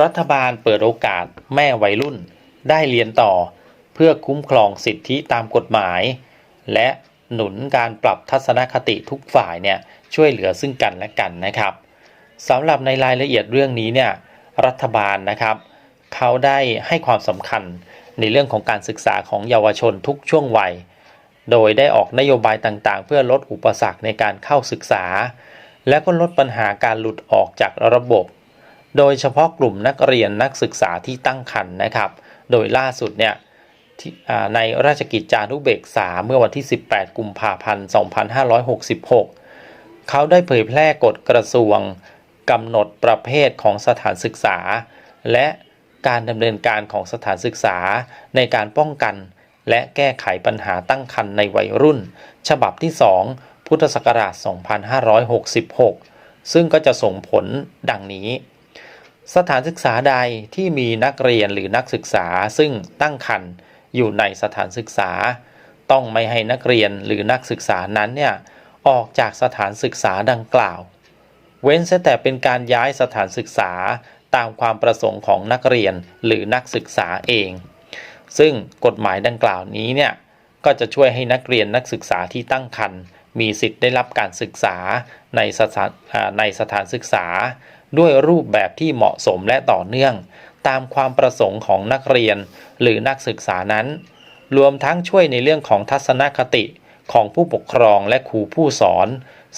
รัฐบาลเปิดโอกาสแม่วัยรุ่น ได้เรียนต่อ เพื่อคุ้มครองสิทธิตามกฎหมาย และหนุนการปรับทัศนคติทุกฝ่ายเนี่ยช่วยเหลือซึ่งกันและกันนะครับสำหรับในรายละเอียดเรื่องนี้เนี่ยรัฐบาลนะครับ เขาได้ให้ความสำคัญในเรื่องของการศึกษาของเยาวชนทุกช่วงวัย โดยได้ออกนโยบายต่างๆ เพื่อลดอุปสรรคในการเข้าศึกษา และก็ลดปัญหาการหลุดออกจากระบบ โดยเฉพาะกลุ่มนักเรียนนักศึกษาที่ตั้งครรภ์นะครับ โดยล่าสุดเนี่ยในราชกิจจานุเบกษาเมื่อวันที่ 18 กุมภาพันธ์ 2566 เขาได้เผยแพร่กฎกระทรวงกำหนดประเภทของสถานศึกษา และการดำเนินการของสถานศึกษาในการป้องกัน และแก้ไขปัญหาตั้งครรภ์ในวัยรุ่น ฉบับที่ 2 พุทธศักราช 2566 ซึ่งก็จะส่งผลดังนี้ สถานศึกษาใดที่มีนักเรียนหรือนักศึกษาซึ่งตั้งครรภ์อยู่ในสถานศึกษา ต้องไม่ให้นักเรียนหรือนักศึกษานั้นเนี่ยออกจากสถานศึกษาดังกล่าว เว้นแต่เป็นการย้ายสถานศึกษาตามความประสงค์ของนักเรียนหรือนักศึกษาเอง ซึ่งกฎหมายดังกล่าวนี้เนี่ยก็จะช่วยให้นักเรียนนักศึกษาที่ตั้งครรภ์มีสิทธิ์ได้รับการศึกษาในสถานอ่าในสถานศึกษา ด้วยรูปแบบที่เหมาะสมและต่อเนื่อง ตามความประสงค์ของนักเรียนหรือนักศึกษานั้น รวมทั้งช่วยในเรื่องของทัศนคติของผู้ปกครองและครูผู้สอน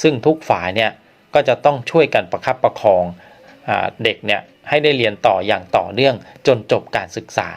ซึ่งทุกฝ่ายเนี่ยก็จะต้องช่วยกันประคับประคองอเด็กเนี่ยให้ได้เรียนต่ออย่างต่อเนื่องจนจบการศึกษา